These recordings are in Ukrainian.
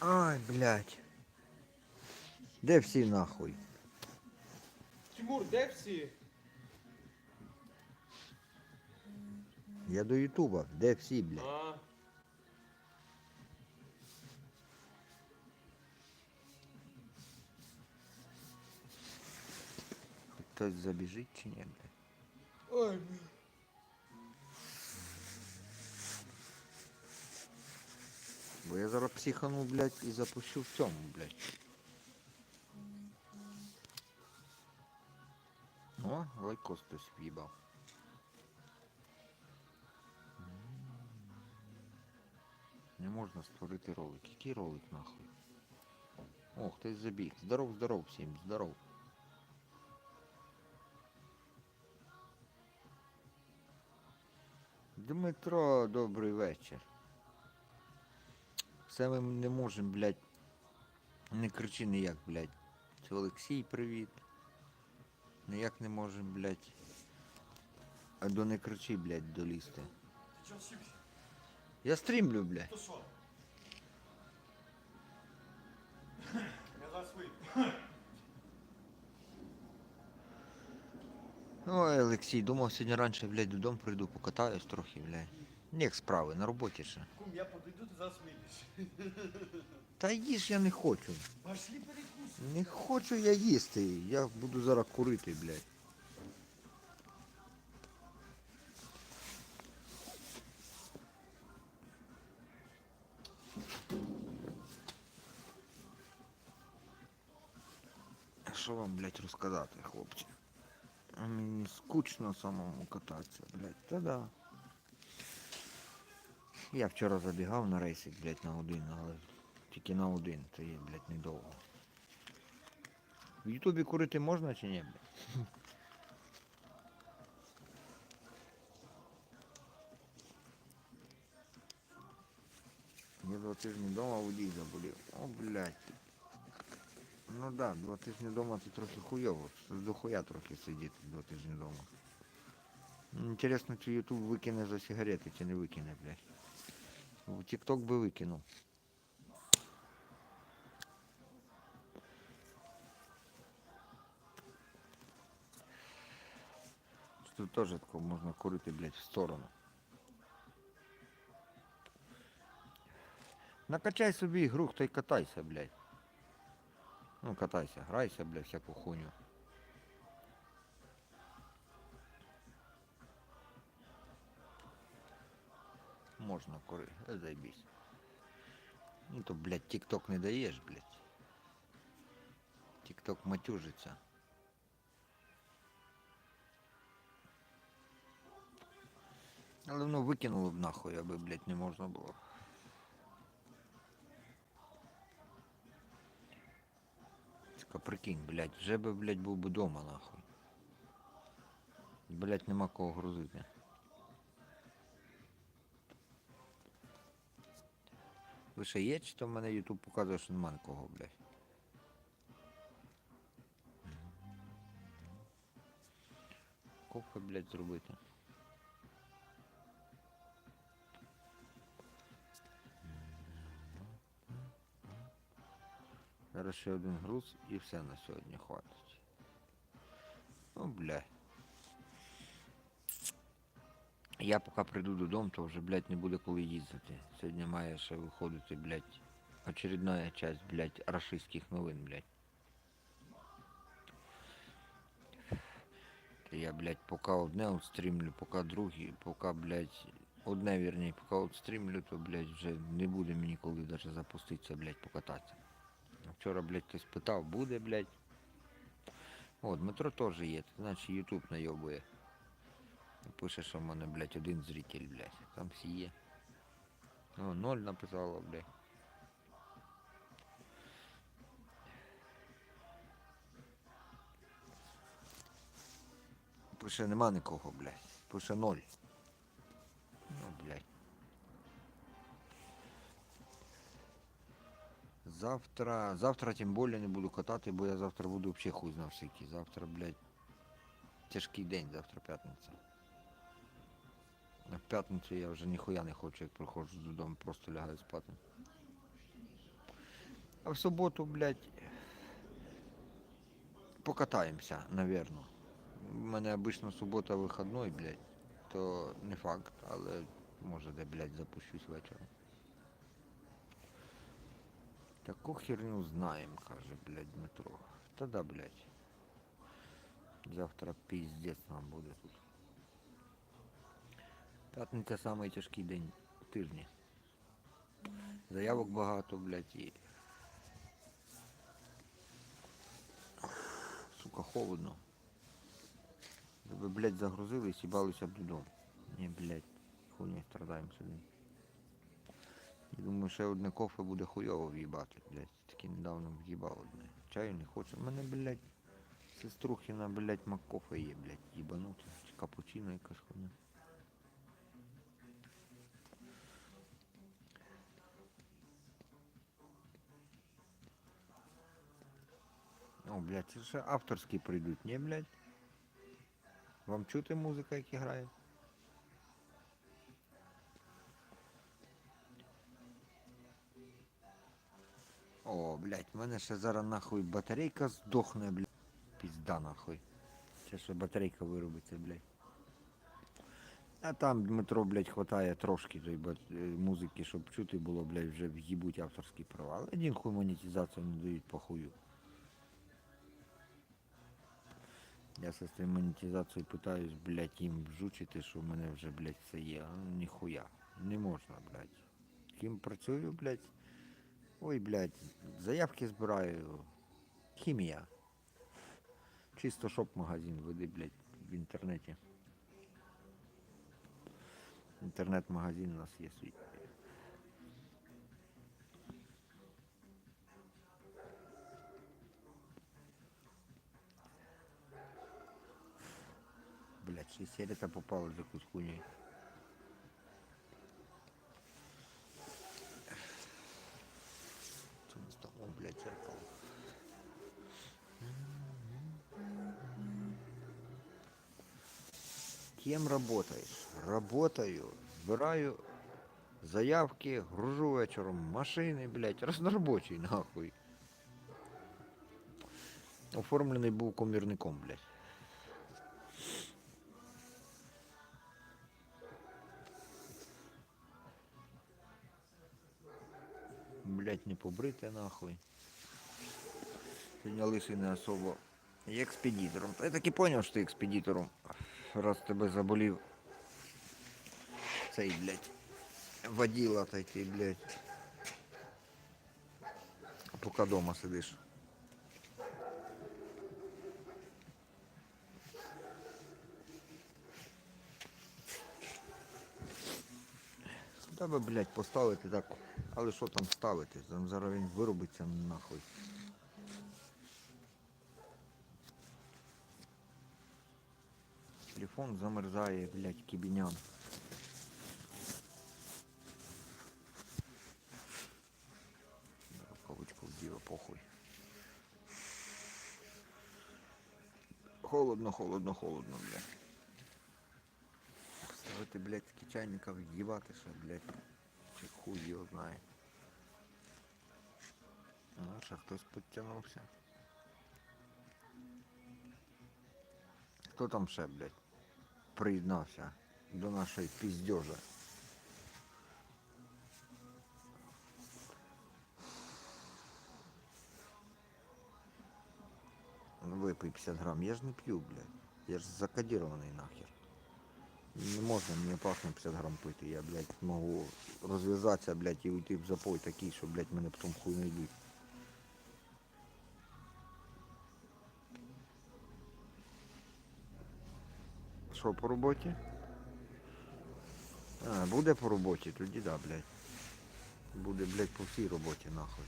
Ай, блядь. Де всі нахуй? Тимур, де всі? Я до Ютуба. Де всі, блядь? А, Хтось забіжить чи ні, блядь? ой, блін. Бо я зараз психану, блядь, і запущу в цьому, блядь. О, лайкос хтось в'їбав. Не можна створити ролик. Який ролик нахуй? О, хтось забіг. Здоров, здоров всім, здоров. Дмитро, добрий вечір. Все ми не можемо, блядь. Не кричи ніяк, блядь. Це Олексій, привіт. Ніяк не можемо, блядь. А до не кричи, блядь. Ти чого? Я стрімлю, блядь. То що? Я зараз вийду. Ой, Олексій, думав сьогодні раніше, блядь, додому прийду, покатаюсь трохи, блядь. Як справи, на роботі ще. Кум, я подойду, ти зараз вийдеш. Та їж я не хочу. Пошли перекусимо. Не хочу я їсти. Я буду зараз курити, блядь. Що вам, блядь, розказати, хлопці? А Мені скучно самому кататися, блядь. Та да. Я вчора забігав на рейсик, блядь, на один, але тільки на один, то є, блядь, недовго. В Ютубі курити можна чи ні, блядь? Я два тижні вдома водій заболів. О, блядь. Ну да, два тижні вдома це трохи хуйово. Це Дохуя трохи сидіти два тижні вдома. Інтересно, чи Ютуб викине за сигарети, чи не викине, блядь. В Тікток би викинув. Тут теж тако можна курити, блядь, в сторону. Накачай собі ігру, та й катайся, блядь. Ну, катайся, грайся, блядь, всяку хуйню. Можна курити, е, заебись. Ну то, блядь, тік-ток не даєш, блядь. Тік-ток матюжиться. Але воно викинуло б нахуй, аби, блядь, не можна було. Сука, прикинь, блядь, вже би, блядь, був би дома, нахуй. Блядь, нема кого грузити. Ви ще є, чи то в мене Ютуб показує, що нема нікого, блядь. Кофе, блядь, зробити. Зараз ще один груз і все на сьогодні хватить. Ну, бля. Я поки прийду додому, то вже, блядь, не буде коли їздити. Сьогодні має ще виходити, блядь, очередная часть, блядь, рашистських новин, блядь. Я, блядь, поки одне от стрімлю, поки друге, поки, блядь, одне, вірні, поки от стрімлю, то, блядь, вже не буде мені коли даже запуститися, блядь, покататися. Вчора, блядь, хтось питав, буде, блядь. О, Дмитро теж є, значить Ютуб найобує. Пише, що в мене, блядь, один зритель, блядь. Там всі є. О, ноль написало, блядь. Пише нема нікого, блядь. Пише ноль. Ну, блядь. Завтра, завтра тим більше не буду катати, бо я завтра буду взагалі хуй знав скільки. Завтра, блядь, тяжкий день, завтра п'ятниця. А в п'ятницю я вже ніхуя не хочу, як приходжу додому, просто лягаю спати. А в суботу, блядь, покатаємося, навірно. У мене обично субота вихідний, блядь, то не факт, але може де, блядь, запущусь вечором. Таку херню знаємо, каже, блядь, Дмитро. Та да, блядь. Завтра піздець нам буде тут. П'ятниця самий тяжкий день тижні. Заявок багато, блядь, і. Сука, холодно. Ви, блядь, загрузили і сібалися б додому. Ні, блядь, хуйня страдаємо сюди. Я думаю, ще одне кофе буде хуйово в'їбати, блядь. Таки недавно в'їбав одне. Чаю не хочу. У мене, блядь, сеструхіна, блядь, маккофе є, блядь, їбанути. Чи капучино якась хуйня. О, блядь, це ще авторські прийдуть, ні, блядь? Вам чути музика, яка грає? О, блядь, в мене ще зараз нахуй батарейка здохне, блядь. Пізда нахуй. Ще ще батарейка виробиться, блядь. А там Дмитро, блядь, хватає трошки той е, музики, щоб чути було, блядь, вже в'їбуть авторські права. Але хуй монетизацію не дають по хую. Я со своєю монетизацією питаюсь, блядь, їм вжучити, що в мене вже, блядь, все є. А ніхуя. Не можна, блядь. Ким працюю, блядь. Ой, блядь, заявки збираю. Хімія. Чисто шоп магазин веди, блядь, в інтернеті. Інтернет-магазин у нас є свій. Сигарета попала за зеркало. Кем работаешь? Работаю. Збираю заявки, гружу вечором машини, блядь, рознорабочий нахуй. Оформлений був комірником, блядь. Блять, не побрите нахуй. Сьогодні лисий не особо. І експедитором. Та я так і зрозумів, що ти експедитором. Раз тебе заболів. Цей, блядь. Воділа та й ти, блядь. Поки дома сидиш. Треба, блядь, поставити так. Але що там ставити? Там зараз він виробиться нахуй. Телефон замерзає, блядь, кибенян. Кавычку вділа, похуй. Холодно, холодно, холодно, блядь. Ставити, блядь, такі чайника в'їбати, що, блядь, чи хуй його знає. Ну, ще хтось підтягнувся. Хто там ще, блядь, приєднався до нашої піздьожа? Ну, Випий 50 грам. Я ж не п'ю, блядь. Я ж закодірований нахер. Не можна мені пахне 50 грам пити. Я, блядь, можу розв'язатися, блядь, і уйти в запой такий, що, блядь, мене потім хуй знайдуть. Що по роботі? А, буде по роботі, тоді да, блядь. Буде, блядь, по всій роботі нахуй.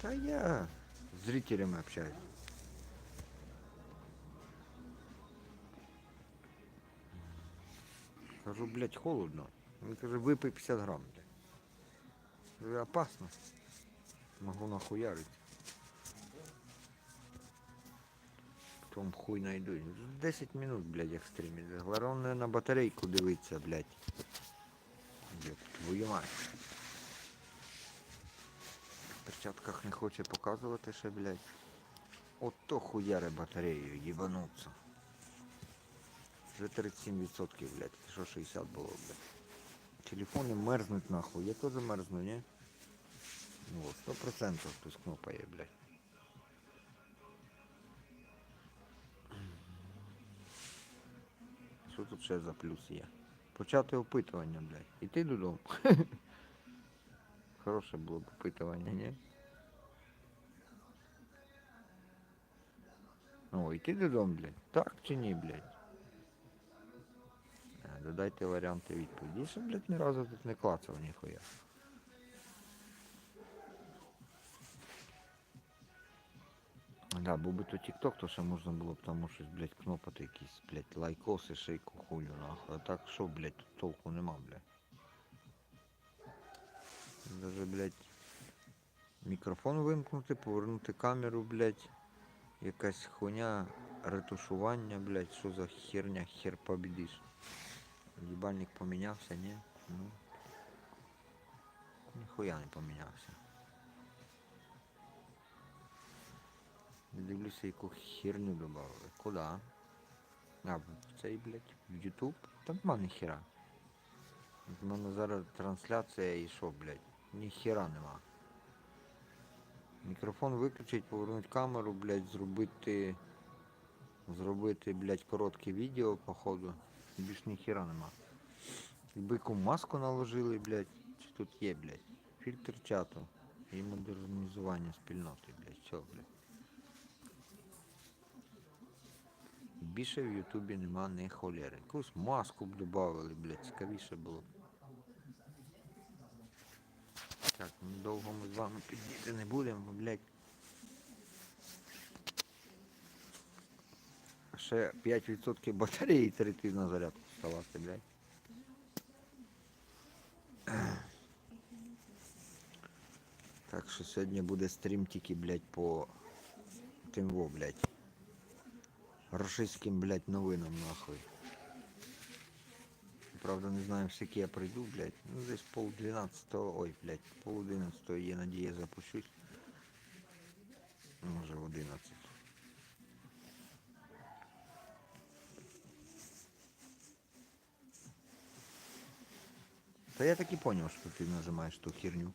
Та я з зрителями общаюсь. Кажу, блядь, холодно. Він каже, випий 50 грам. Кажу, опасно. Могу нахуярить. Потом хуй найду. 10 минут, блядь, як стрімить. Головне на батарейку дивитися, блядь. Блядь, твою мать. В перчатках не хоче показувати ще, блядь. От то хуяри батарею, їбануться. Вже 37%, блядь, що 60 було, блядь. Телефони мерзнуть нахуй. Я теж мерзну, ні? Ну, от, 100% хтось кнопає, блядь. Що тут ще за плюс є? Почати опитування, блядь. Іти додому. Хороше було б опитування, ні? О, йти додому, блядь. Так чи ні, блядь? Додайте варіанти відповіді. Я ще, блядь, ні разу тут не клацав ніхуя. Да, був би то TikTok, то ще можна було б там щось, блядь, кнопати якісь, блядь, лайкоси, шейку хулю, нахуй. А так що, блядь, тут толку нема, блядь. Даже, блядь, мікрофон вимкнути, повернути камеру, блядь. Якась хуйня, ретушування, блядь, що за херня, хер побідиш. Їбальник помінявся, ні? Ну. Ніхуя не помінявся. Дивлюся, яку херню додали. Куда? А, цей, блядь, в YouTube? Там нема ніхера. У мене зараз трансляція і що, блядь? Ніхера нема. Мікрофон виключить, повернути камеру, блядь, зробити. Зробити, блядь, коротке відео, походу. Більш ніхера нема. Якби яку маску наложили, блядь, чи тут є, блядь. Фільтр чату і модернізування спільноти, блядь, все, блядь. Більше в Ютубі нема ні холєри. Якусь маску б додавали, блядь, цікавіше було. Так, ну довго ми з вами підійти не будемо, блядь. Ще 5% батареї трити на зарядку ставати, блядь. Так що сьогодні буде стрім тільки, блядь, по тим во, блядь. Рашистським, блядь, новинам нахуй. Правда, не знаю, в скільки я прийду, блядь. Ну, десь пол дванадцятого, ой, блядь, пол одинадцятого, є надія, запущусь. Може в одинадцять. Та я так і понял, що ти нажимаєш ту херню.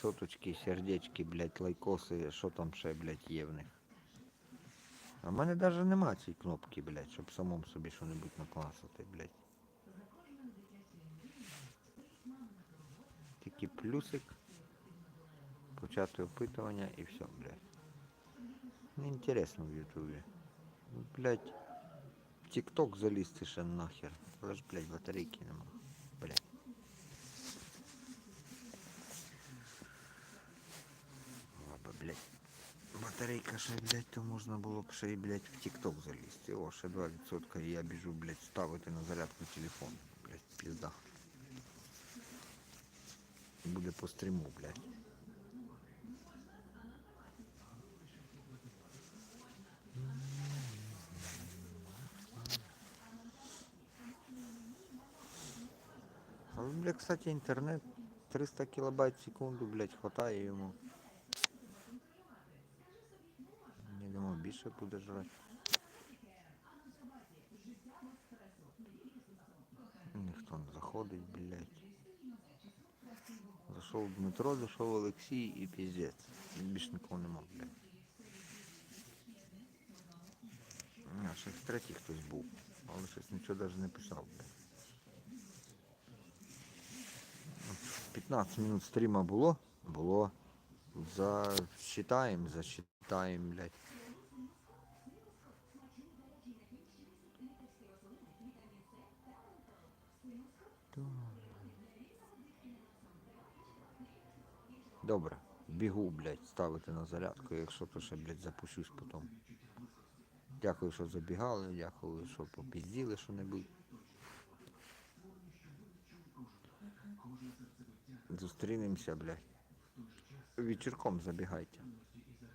Соточки, сердечки, блядь, лайкоси, що там ще, блядь, є в них. А в мене навіть нема цієї кнопки, блядь, щоб самому собі що-небудь накласити, блядь. Тільки плюсик. Почати опитування і все, блядь. Неінтересно в Ютубі. Блядь, Тік-Ток залізти ще нахер. Але ж, блядь, батарейки нема. Блядь. Ладно, блядь. Батарейка ще, блядь, то можна було б ще і, блядь, в Тік-Ток залізти. О, ще 2% і я біжу, блядь, ставити на зарядку телефон. Блядь, пізда. Буде по стріму, блядь. Але, бля, кстати, інтернет 300 кілобайт в секунду, блядь, хватає йому. Я думав, більше буде жрати. Ніхто не заходить, блядь. Зайшов Дмитро, зайшов Олексій і піздець. Більше нікого нема, блядь. А, ще третій хтось був, але щось нічого навіть не писав, блядь. 15 минут стріма було? Було. Засчитаємо, засчитаємо, блядь. Добре, бігу, блядь, ставити на зарядку, якщо то ще, блядь, запущусь потім. Дякую, що забігали, дякую, що попізділи що-небудь. Зустрінемося, блядь. Вечірком забігайте.